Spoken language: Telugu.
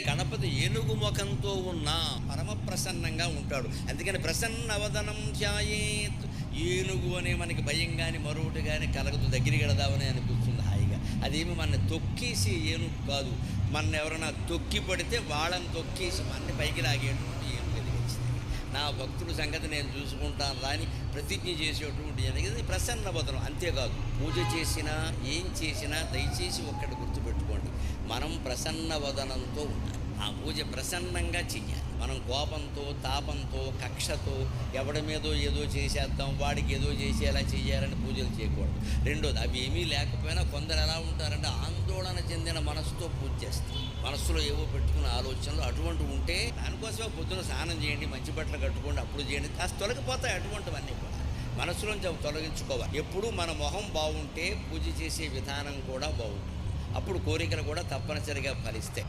గణపతి ఏనుగు ముఖంతో ఉన్న పరమ ప్రసన్నంగా ఉంటాడు. అందుకని ప్రసన్నవదనం ధ్యాయేత్. ఏనుగు అనే మనకి భయం కానీ మరొకటి కానీ కలగదు. దగ్గరికి వెళదామని అనిపిస్తుంది హాయిగా. అదేమి మన తొక్కేసి ఏనుగు కాదు. మన ఎవరైనా తొక్కి పడితే వాళ్ళని తొక్కేసి మన పైకి లాగేటువంటి నా భక్తుల సంగతి నేను చూసుకుంటాను రాని ప్రతిజ్ఞ చేసేటువంటి జరిగింది ఇది ప్రసన్న అంతేకాదు పూజ చేసినా ఏం చేసినా దయచేసి ఒక్కటి గుర్తుపెట్టుకోండి. మనం ప్రసన్న వదనంతో ఉండాలి. ఆ పూజ ప్రసన్నంగా చెయ్యాలి. మనం కోపంతో తాపంతో కక్షతో ఎవడి మీదో ఏదో చేసేద్దాం వాడికి ఏదో చేసేలా చేయాలని పూజలు చేయకూడదు. రెండోది అవి ఏమీ లేకపోయినా కొందరు ఎలా ఉంటారంటే ఆంధ్ర ఆందోళన చెందిన మనసుతో పూజ చేస్తారు మనసులో ఏవో పెట్టుకున్న ఆలోచనలు అటువంటి ఉంటే దానికోసమే పొద్దున స్నానం చేయండి మంచి బట్టలు కట్టుకోండి అప్పుడు చేయండి. కాస్త తొలగిపోతాయి అటువంటివన్నీ కూడా. మనసులోంచి అవి తొలగించుకోవాలి. ఎప్పుడు మన మొహం బాగుంటే పూజ చేసే విధానం కూడా బాగుంటుంది. అప్పుడు కోరికలు కూడా తప్పనిసరిగా ఫలిస్తాయి.